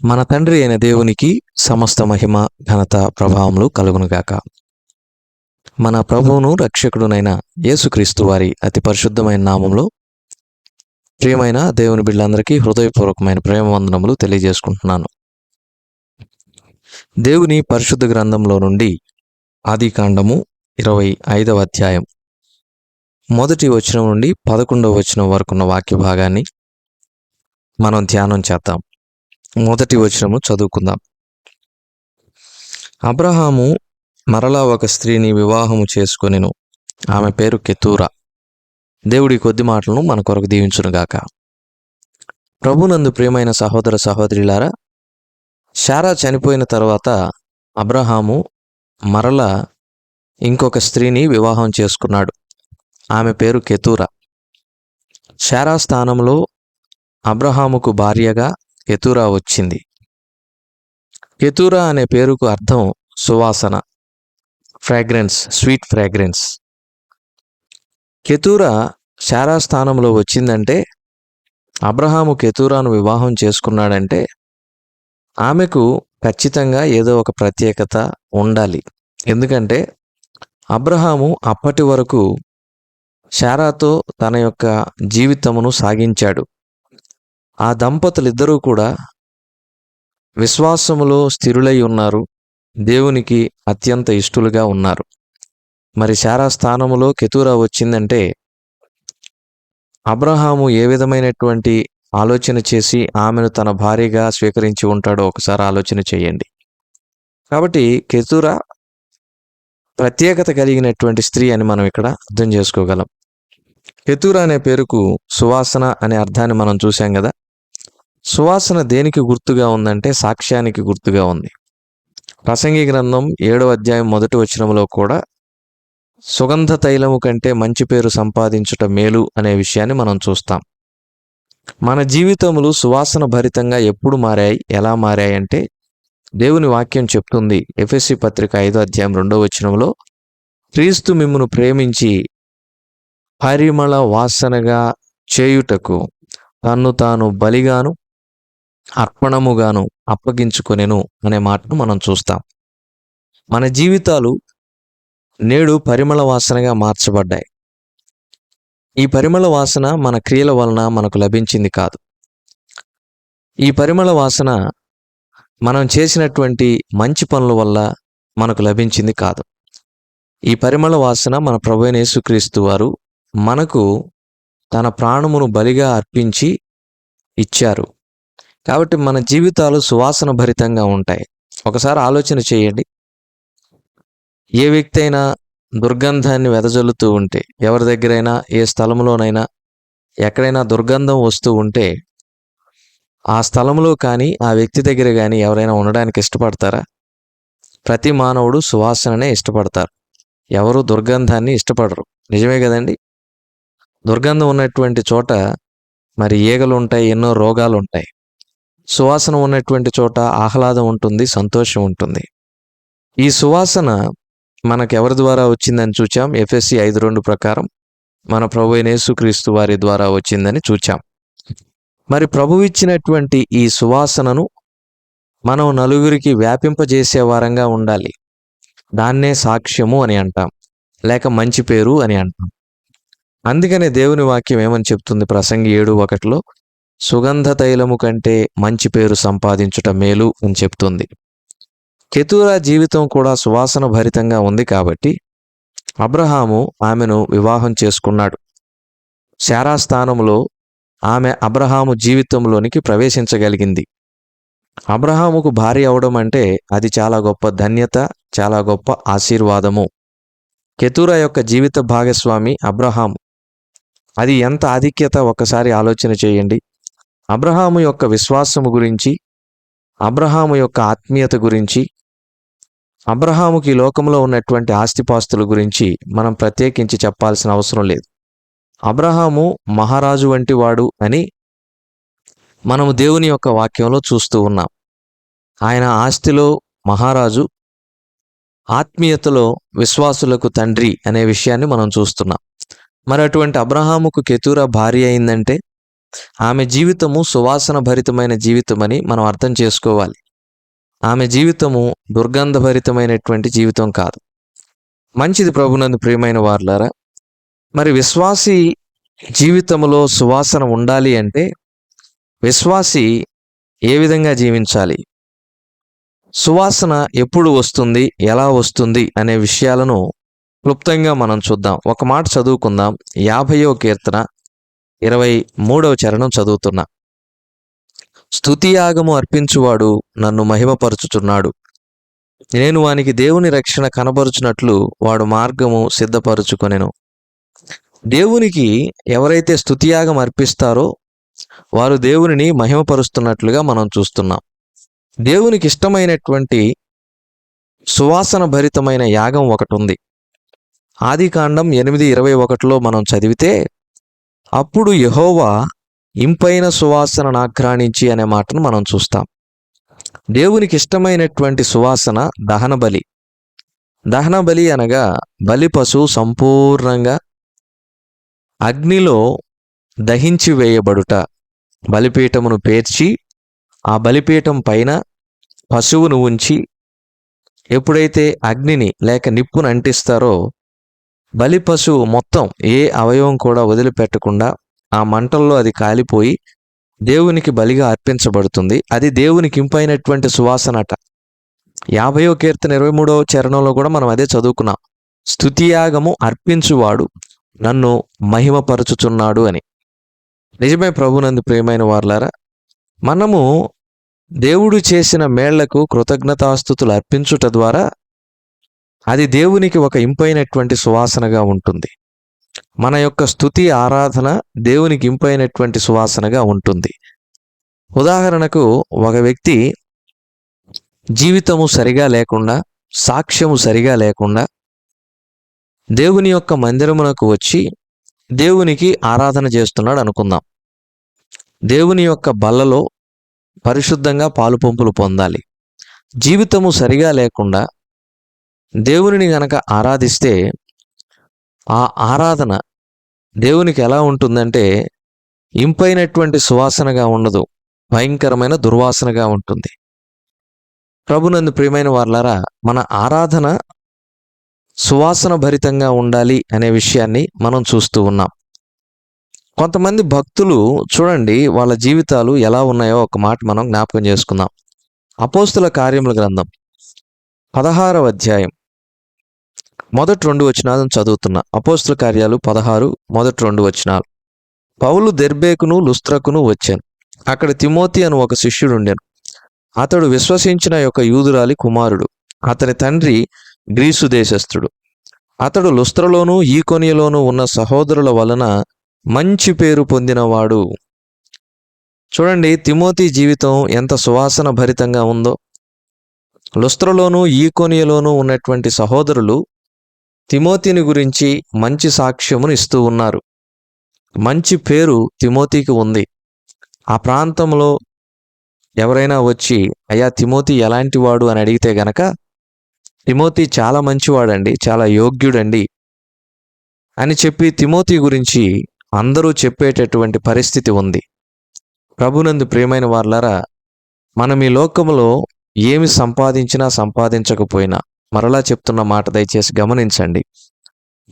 మన తండ్రి అయిన దేవునికి సమస్త మహిమ ఘనత ప్రభావములు కలుగునుగాక. మన ప్రభువును రక్షకుడునైన యేసుక్రీస్తు వారి అతి పరిశుద్ధమైన నామంలో ప్రియమైన దేవుని బిడ్డలందరికీ హృదయపూర్వకమైన ప్రేమ వందనములు తెలియజేసుకుంటున్నాను. దేవుని పరిశుద్ధ గ్రంథంలో నుండి ఆది కాండము ఇరవై ఐదవ అధ్యాయం మొదటి వచనం నుండి పదకొండవ వచనం వరకున్న వాక్య భాగాన్ని మనం ధ్యానం చేద్దాం. మొదటి వచనము చదువుకుందాం. అబ్రహాము మరలా ఒక స్త్రీని వివాహము చేసుకొనిను. ఆమె పేరు కెతూరా. దేవుడి కొద్ది మాటలను మన కొరకు దీవించునుగాక ప్రభునందు ప్రియమైన సహోదర సహోదరులారా శారా చనిపోయిన తర్వాత అబ్రహాము మరలా ఇంకొక స్త్రీని వివాహం చేసుకున్నాడు. ఆమె పేరు కెతూరా. శారా స్థానంలో అబ్రహాముకు భార్యగా కెతురా వచ్చింది. కెతురా అనే పేరుకు అర్థం సువాసన fragrance sweet fragrance. Keturah Sarah స్థానంలో వచ్చిందంటే అబ్రహాము కెతూరాను వివాహం చేసుకున్నాడంటే ఆమెకు ఖచ్చితంగా ఏదో ఒక ప్రత్యేకత ఉండాలి. ఎందుకంటే అబ్రహాము అప్పటి వరకు శారాతో తన యొక్క జీవితమును సాగించాడు. ఆ దంపతులిద్దరూ కూడా విశ్వాసములో స్థిరులై ఉన్నారు. దేవునికి అత్యంత ఇష్టలుగా ఉన్నారు. మరి శారా స్థానములో కెతూరా వచ్చిందంటే అబ్రహాము ఏ విధమైనటువంటి ఆలోచన చేసి ఆమెను తన భార్యగా స్వీకరించి ఉంటాడో ఒకసారి ఆలోచన చేయండి. కాబట్టి కెతూరా ప్రత్యేకత కలిగినటువంటి స్త్రీ అని మనం ఇక్కడ అర్థం చేసుకోగలం. కెతూరా అనే పేరుకు సువాసన అనే అర్థాన్ని మనం చూసాం కదా? సువాసన దేనికి గుర్తుగా ఉందంటే సాక్ష్యానికి గుర్తుగా ఉంది. ప్రసంగి గ్రంథం ఏడవ అధ్యాయం మొదటి వచనంలో కూడా సుగంధ తైలము కంటే మంచి పేరు సంపాదించుట మేలు అనే విషయాన్ని మనం చూస్తాం. మన జీవితములు సువాసన భరితంగా ఎప్పుడు మారాయి ఎలా మారాయి అంటే దేవుని వాక్యం చెప్తుంది. ఎఫ్ఎస్సి పత్రిక ఐదో అధ్యాయం రెండో వచనంలో క్రీస్తు మిమ్మును ప్రేమించి పరిమళ వాసనగా చేయుటకు తన్ను తాను బలిగాను అర్పణముగాను అప్పగించుకొనెను అనే మాటను మనం చూస్తాం. మన జీవితాలు నేడు పరిమళ వాసనగా మార్చబడ్డాయి. ఈ పరిమళ వాసన మన క్రియల వలన మనకు లభించింది కాదు. ఈ పరిమళ వాసన మనం చేసినటువంటి మంచి పనుల వల్ల మనకు లభించింది కాదు. ఈ పరిమళ వాసన మన ప్రభు యేసుక్రీస్తు వారు మనకు తన ప్రాణమును బలిగా అర్పించి ఇచ్చారు. కాబట్టి మన జీవితాలు సువాసన భరితంగా ఉంటాయి. ఒకసారి ఆలోచన చేయండి. ఏ వ్యక్తి అయినా దుర్గంధాన్ని వెదజల్లుతూ ఉంటే ఎవరి దగ్గరైనా ఏ స్థలంలోనైనా ఎక్కడైనా దుర్గంధం వస్తూ ఉంటే ఆ స్థలంలో కానీ ఆ వ్యక్తి దగ్గర కానీ ఎవరైనా ఉండడానికి ఇష్టపడతారా? ప్రతి మానవుడు సువాసననే ఇష్టపడతారు. ఎవరు దుర్గంధాన్ని ఇష్టపడరు. నిజమే కదండి? దుర్గంధం ఉన్నటువంటి చోట మరి ఈగలు ఉంటాయి ఎన్నో రోగాలు ఉంటాయి సువాసన ఉన్నటువంటి చోట ఆహ్లాదం ఉంటుంది సంతోషం ఉంటుంది. ఈ సువాసన మనకెవరి ఎవరి ద్వారా వచ్చిందని చూచాం? ఎఫ్ఎస్సి ఐదు రెండు ప్రకారం మన ప్రభు యేసుక్రీస్తు వారి ద్వారా వచ్చిందని చూచాం. మరి ప్రభు ఇచ్చినటువంటి ఈ సువాసనను మనం నలుగురికి వ్యాపింపజేసే వారంగా ఉండాలి. దాన్నే సాక్ష్యము అని అంటాం లేక మంచి పేరు అని అంటాం. అందుకనే దేవుని వాక్యం ఏమని చెప్తుంది? ప్రసంగి ఏడు ఒకటిలో సుగంధ తైలము కంటే మంచి పేరు సంపాదించుట మేలు అని చెప్తుంది. కెతురా జీవితం కూడా సువాసన భరితంగా ఉంది కాబట్టి అబ్రహాము ఆమెను వివాహం చేసుకున్నాడు. శారా స్థానంలో ఆమె అబ్రహాము జీవితంలోనికి ప్రవేశించగలిగింది. అబ్రహాముకు భార్య అవడం అంటే అది చాలా గొప్ప ధన్యత చాలా గొప్ప ఆశీర్వాదము. కెతూరా యొక్క జీవిత భాగస్వామి అబ్రహాము. అది ఎంత ఆధిక్యత? ఒక్కసారి ఆలోచన చేయండి. అబ్రహాము యొక్క విశ్వాసము గురించి అబ్రహాము యొక్క ఆత్మీయత గురించి అబ్రహాముకి ఈ లోకంలో ఉన్నటువంటి ఆస్తిపాస్తుల గురించి మనం ప్రత్యేకించి చెప్పాల్సిన అవసరం లేదు. అబ్రహాము మహారాజు వంటి వాడు అని మనము దేవుని యొక్క వాక్యంలో చూస్తూ ఉన్నాం. ఆయన ఆస్తిలో మహారాజు ఆత్మీయతలో విశ్వాసులకు తండ్రి అనే విషయాన్ని మనం చూస్తున్నాం. మరి అటువంటి అబ్రహాముకు కెతూరా భార్య అయిందంటే ఆమె జీవితము సువాసన భరితమైన జీవితమని మనం అర్థం చేసుకోవాలి. ఆమె జీవితము దుర్గంధభరితమైనటువంటి జీవితం కాదు. మంచిది ప్రభునందు ప్రియమైన వార్లారా మరి విశ్వాసి జీవితంలో సువాసన ఉండాలి అంటే విశ్వాసి ఏ విధంగా జీవించాలి? సువాసన ఎప్పుడు వస్తుంది ఎలా వస్తుంది అనే విషయాలను క్లుప్తంగా మనం చూద్దాం. ఒక మాట చదువుకుందాం. యాభయో కీర్తన ఇరవై మూడవ చరణం చదువుతున్నా. స్థుతియాగము అర్పించువాడు నన్ను మహిమపరుచుచున్నాడు. నేను వానికి దేవుని రక్షణ కనబరుచున్నట్లు వాడు మార్గము సిద్ధపరుచుకొనెను. దేవునికి ఎవరైతే స్థుతియాగం అర్పిస్తారో వారు దేవునిని మహిమపరుస్తున్నట్లుగా మనం చూస్తున్నాం. దేవునికి ఇష్టమైనటువంటి సువాసన భరితమైన యాగం ఒకటి ఉంది. ఆదికాండం ఎనిమిది ఇరవై ఒకటిలో మనం చదివితే అప్పుడు యహోవా ఇంపైన సువాసన నాఘ్రాణించి అనే మాటను మనం చూస్తాం. దేవునికి ఇష్టమైనటువంటి సువాసన దహన బలి. దహన బలి అనగా బలి పశువు సంపూర్ణంగా అగ్నిలో దహించి వేయబడుట. బలిపీఠమును పేర్చి ఆ బలిపీఠం పైన పశువును ఉంచి ఎప్పుడైతే అగ్నిని లేక నిప్పును అంటిస్తారో బలి పశువు మొత్తం ఏ అవయవం కూడా వదిలిపెట్టకుండా ఆ మంటల్లో అది కాలిపోయి దేవునికి బలిగా అర్పించబడుతుంది. అది దేవునికి ఇంపైనటువంటి సువాసనట. యాభయో కీర్తన ఇరవై మూడవ చరణంలో కూడా మనం అదే చదువుకున్నాం. స్థుతియాగము అర్పించువాడు నన్ను మహిమపరచుచున్నాడు అని. నిజమే ప్రభునందు ప్రియమైన వార్లారా మనము దేవుడు చేసిన మేళ్ళకు కృతజ్ఞతాస్థుతులు అర్పించుట ద్వారా అది దేవునికి ఒక ఇంపైనటువంటి సువాసనగా ఉంటుంది. మన యొక్క స్థుతి ఆరాధన దేవునికి ఇంపైనటువంటి సువాసనగా ఉంటుంది. ఉదాహరణకు ఒక వ్యక్తి జీవితము సరిగా లేకుండా సాక్ష్యము సరిగా లేకుండా దేవుని యొక్క మందిరమునకు వచ్చి దేవునికి ఆరాధన చేస్తున్నాడు అనుకుందాం. దేవుని యొక్క బల్లలో పరిశుద్ధంగా పాలు పంపులు పొందాలి. జీవితము సరిగా లేకుండా దేవునిని గనక ఆరాధిస్తే ఆ ఆరాధన దేవునికి ఎలా ఉంటుందంటే ఇంపైనటువంటి సువాసనగా ఉండదు భయంకరమైన దుర్వాసనగా ఉంటుంది. ప్రభునందు ప్రియమైన వాళ్ళారా మన ఆరాధన సువాసన భరితంగా ఉండాలి అనే విషయాన్ని మనం చూస్తూ ఉన్నాం. కొంతమంది భక్తులు చూడండి వాళ్ళ జీవితాలు ఎలా ఉన్నాయో ఒక మాట మనం జ్ఞాపకం చేసుకుందాం. అపోస్తుల కార్యముల గ్రంథం పదహారవ అధ్యాయం. మొదటి రెండు వచనాలను చదువుతున్నా అపోస్తుల కార్యాలు పదహారు మొదటి రెండు వచనాలు. పౌలు దెర్బేకును లుస్త్రకును వచ్చాను. అక్కడ తిమోతి అని ఒక శిష్యుడు ఉండెను అతడు విశ్వసించిన యొక్క యూదురాలి కుమారుడు. అతని తండ్రి గ్రీసు దేశస్థుడు. అతడు లుస్త్రలోనూ ఈకొనియలోనూ ఉన్న సహోదరుల వలన మంచి పేరు పొందినవాడు. చూడండి తిమోతి జీవితం ఎంత సువాసన భరితంగా ఉందో. లుస్త్రలోనూ ఈకొనియలోనూ ఉన్నటువంటి సహోదరులు తిమోతిని గురించి మంచి సాక్ష్యమును ఇస్తూ ఉన్నారు. మంచి పేరు తిమోతికి ఉంది. ఆ ప్రాంతంలో ఎవరైనా వచ్చి అయ్యా తిమోతి ఎలాంటి వాడు అని అడిగితే గనక తిమోతి చాలా మంచివాడండి చాలా యోగ్యుడండి అని చెప్పి తిమోతి గురించి అందరూ చెప్పేటటువంటి పరిస్థితి ఉంది. ప్రభునందు ప్రియమైన వార్లరా మనం ఈ లోకంలో ఏమి సంపాదించినా సంపాదించకపోయినా మరలా చెప్తున్న మాట దయచేసి గమనించండి.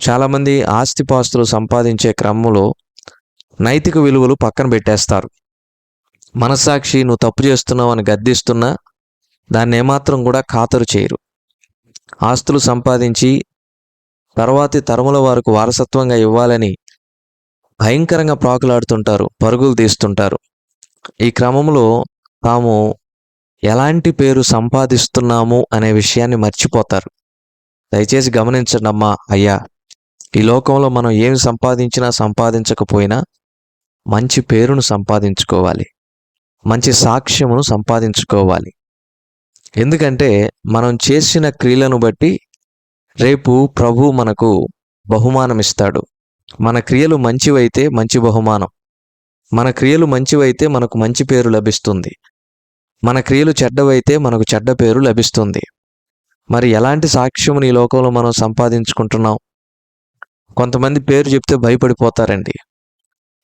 చాలామంది ఆస్తిపాస్తులు సంపాదించే క్రమంలో నైతిక విలువలు పక్కన పెట్టేస్తారు. మనసాక్షి నువ్వు తప్పు చేస్తున్నావు అని గద్దిస్తున్నా దాన్ని ఏమాత్రం కూడా ఖాతరు చేయరు. ఆస్తులు సంపాదించి తర్వాతి తరముల వారికి వారసత్వంగా ఇవ్వాలని భయంకరంగా ప్రాకులాడుతుంటారు పరుగులు తీస్తుంటారు. ఈ క్రమంలో తాము ఎలాంటి పేరు సంపాదిస్తున్నాము అనే విషయాన్ని మర్చిపోతారు. దయచేసి గమనించండి అమ్మా అయ్యా. ఈ లోకంలో మనం ఏమి సంపాదించినా సంపాదించకపోయినా మంచి పేరును సంపాదించుకోవాలి. మంచి సాక్ష్యమును సంపాదించుకోవాలి. ఎందుకంటే మనం చేసిన క్రియలను బట్టి రేపు ప్రభు మనకు బహుమానం ఇస్తాడు మన క్రియలు మంచివైతే మంచి బహుమానం. మన క్రియలు మంచివైతే మనకు మంచి పేరు లభిస్తుంది. మన క్రియలు చెడ్డవైతే మనకు చెడ్డ పేరు లభిస్తుంది. మరి ఎలాంటి సాక్ష్యముని ఈ లోకంలో మనం సంపాదించుకుంటున్నాం? కొంతమంది పేరు చెప్తే భయపడిపోతారండి.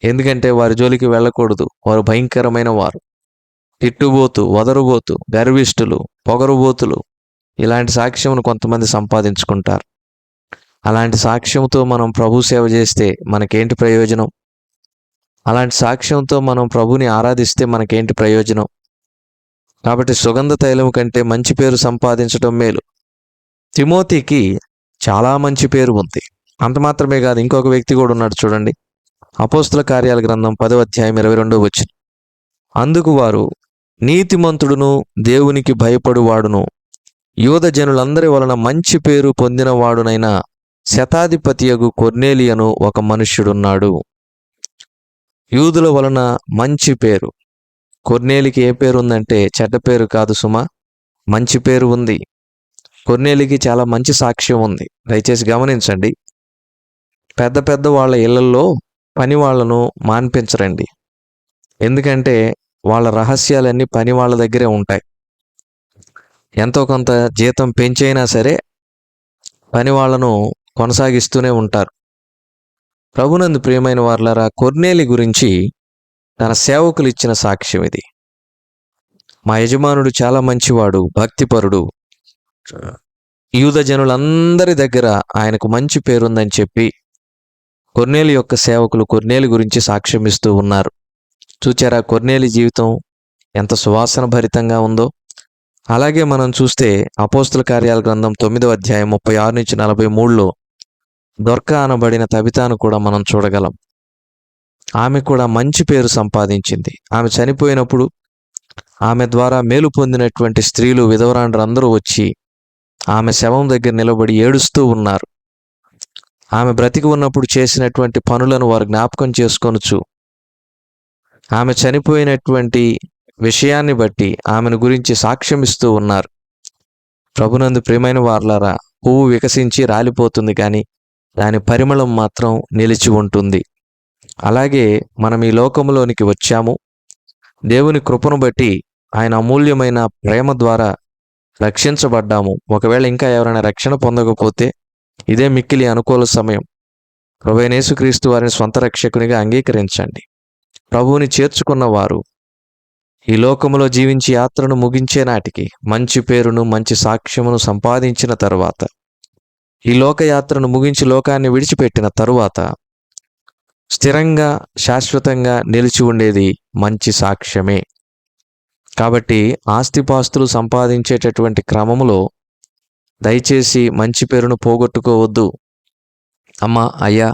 ఎందుకంటే వారి జోలికి వెళ్ళకూడదు. వారు భయంకరమైన వారు. తిట్టుబోతు వదరుబోతు గర్విష్ఠులు పొగరుబోతులు ఇలాంటి సాక్ష్యమును కొంతమంది సంపాదించుకుంటారు. అలాంటి సాక్ష్యంతో మనం ప్రభు సేవ చేస్తే మనకేంటి ప్రయోజనం? అలాంటి సాక్ష్యంతో మనం ప్రభుని ఆరాధిస్తే మనకేంటి ప్రయోజనం? కాబట్టి సుగంధ తైలం కంటే మంచి పేరు సంపాదించడం మేలు. తిమోతికి చాలా మంచి పేరు ఉంది. అంత మాత్రమే కాదు ఇంకొక వ్యక్తి కూడా ఉన్నాడు చూడండి. అపోస్తుల కార్యాల గ్రంథం పదవ అధ్యాయం ఇరవై రెండో వచ్చిన అందుకు వారు నీతిమంతుడును దేవునికి భయపడువాడును. యూద జనులందరి వలన మంచి పేరు పొందినవాడునైన శతాధిపతియగు కొర్నేలియను ఒక మనుష్యుడున్నాడు. యూదుల వలన మంచి పేరు. కొర్నేలికి ఏ పేరు ఉందంటే చెడ్డ పేరు కాదు సుమా మంచి పేరు ఉంది. కొర్నేలికి చాలా మంచి సాక్ష్యం ఉంది. దయచేసి గమనించండి. పెద్ద పెద్ద వాళ్ళ ఇళ్ళలో పని వాళ్ళను మాన్పించరండి. ఎందుకంటే వాళ్ళ రహస్యాలన్నీ పని వాళ్ళ దగ్గరే ఉంటాయి. ఎంతో కొంత జీతం పెంచైనా సరే పని వాళ్ళను కొనసాగిస్తూనే ఉంటారు. ప్రభునందు ప్రియమైన వార్లరా కొర్నేలి గురించి తన సేవకులు ఇచ్చిన సాక్ష్యం ఇది. మా యజమానుడు చాలా మంచివాడు భక్తిపరుడు. యూద జనులందరి దగ్గర ఆయనకు మంచి పేరుందని చెప్పి కొర్నేలి యొక్క సేవకులు కొర్నేలి గురించి సాక్ష్యం ఇస్తూ ఉన్నారు. చూచారా కొర్నేలి జీవితం ఎంత సువాసన భరితంగా ఉందో. అలాగే మనం చూస్తే అపోస్తుల కార్యాల గ్రంథం తొమ్మిదో అధ్యాయం ముప్పై ఆరు నుంచి నలభై మూడులో దొర్క అనబడిన తబితాను కూడా మనం చూడగలం. ఆమె కూడా మంచి పేరు సంపాదించింది. ఆమె చనిపోయినప్పుడు ఆమె ద్వారా మేలు పొందినటువంటి స్త్రీలు విధవరాండ్రందరూ వచ్చి ఆమె శవం దగ్గర నిలబడి ఏడుస్తూ ఉన్నారు. ఆమె బ్రతికి ఉన్నప్పుడు చేసినటువంటి పనులను వారు జ్ఞాపకం చేసుకొనుచు ఆమె చనిపోయినటువంటి విషయాన్ని బట్టి ఆమెను గురించి సాక్ష్యం ఇస్తూ ఉన్నారు. ప్రభునందు ప్రియమైన వార్లారా పువ్వు వికసించి రాలిపోతుంది కానీ దాని పరిమళం మాత్రం నిలిచి ఉంటుంది. అలాగే మనం ఈ లోకంలోనికి వచ్చాము. దేవుని కృపను బట్టి ఆయన అమూల్యమైన ప్రేమ ద్వారా రక్షించబడ్డాము. ఒకవేళ ఇంకా ఎవరైనా రక్షణ పొందకపోతే ఇదే మిక్కిలి అనుకూల సమయం. ప్రభునేసుక్రీస్తు వారిని స్వంత రక్షకునిగా అంగీకరించండి. ప్రభువుని చేర్చుకున్న వారు ఈ లోకములో జీవించి యాత్రను ముగించే నాటికి మంచి పేరును మంచి సాక్ష్యమును సంపాదించిన తరువాత ఈ లోకయాత్రను ముగించి లోకాన్ని విడిచిపెట్టిన తరువాత స్థిరంగా శాశ్వతంగా నిలిచి ఉండేది మంచి సాక్ష్యమే. కాబట్టి ఆస్తిపాస్తులు సంపాదించేటటువంటి క్రమములో దయచేసి మంచి పేరును పోగొట్టుకోవద్దు. అమ్మా అయ్యా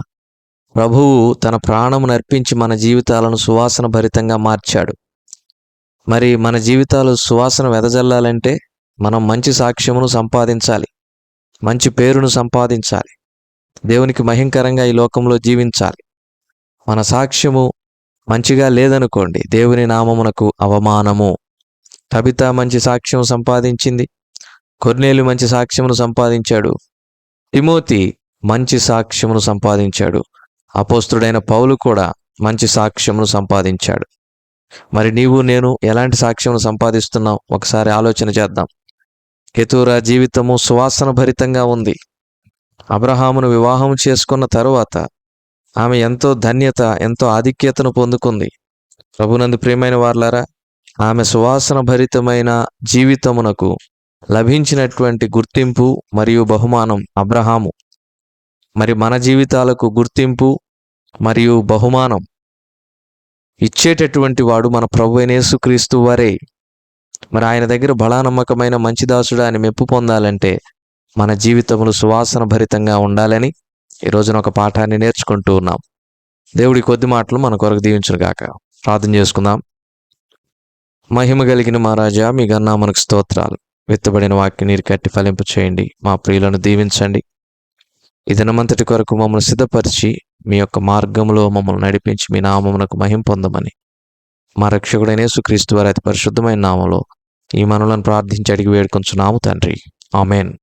ప్రభువు తన ప్రాణము నర్పించి మన జీవితాలను సువాసన భరితంగా మార్చాడు. మరి మన జీవితాలు సువాసన వెదజల్లాలంటే మనం మంచి సాక్ష్యమును సంపాదించాలి. మంచి పేరును సంపాదించాలి. దేవునికి మహింకరంగా ఈ లోకంలో జీవించాలి. మన సాక్ష్యము మంచిగా లేదనుకోండి దేవుని నామమునకు అవమానము. తబిత మంచి సాక్ష్యం సంపాదించింది కొర్నేలు మంచి సాక్ష్యమును సంపాదించాడు తిమోతి మంచి సాక్ష్యమును సంపాదించాడు అపోస్తుడైన పౌలు కూడా మంచి సాక్ష్యమును సంపాదించాడు. మరి నీవు నేను ఎలాంటి సాక్ష్యమును సంపాదిస్తున్నావు? ఒకసారి ఆలోచన చేద్దాం. కెతూరా జీవితము సువాసన భరితంగా ఉంది. అబ్రహామును వివాహం చేసుకున్న తరువాత ఆమె ఎంతో ధన్యత ఎంతో ఆధిక్యతను పొందుకుంది. ప్రభునందు ప్రియమైన వార్లారా ఆమె సువాసన భరితమైన జీవితమునకు లభించినటువంటి గుర్తింపు మరియు బహుమానం అబ్రహాము. మరి మన జీవితాలకు గుర్తింపు మరియు బహుమానం ఇచ్చేటటువంటి వాడు మన ప్రభు క్రీస్తు వారే. మరి ఆయన దగ్గర బలానమ్మకమైన మంచి దాసుడు అని మెప్పు పొందాలంటే మన జీవితములు సువాసన భరితంగా ఉండాలని ఈ రోజున ఒక పాఠాన్ని నేర్చుకుంటూ ఉన్నాం. దేవుడి కొద్ది మాటలు మన కొరకు దీవించను గాక. ప్రార్థన చేసుకుందాం. మహిమ కలిగిన మహారాజా మీ గన్నా మనకు స్తోత్రాలు. విత్తబడిన వాక్యం నీరు కట్టి ఫలింపు చేయండి. మా ప్రియులను దీవించండి. ఈ దినమంతటి కొరకు మమ్మల్ని సిద్ధపరిచి మీ యొక్క మార్గంలో మమ్మల్ని నడిపించి మీ నామమునకు మహిం పొందమని. మా రక్షకుడైన సుక్రీస్తు వారి అతి పరిశుద్ధమైన నామంలో ఈ మనలను ప్రార్థించి అడిగి వేడుకొంచున్నాము తండ్రి. ఆమెన్.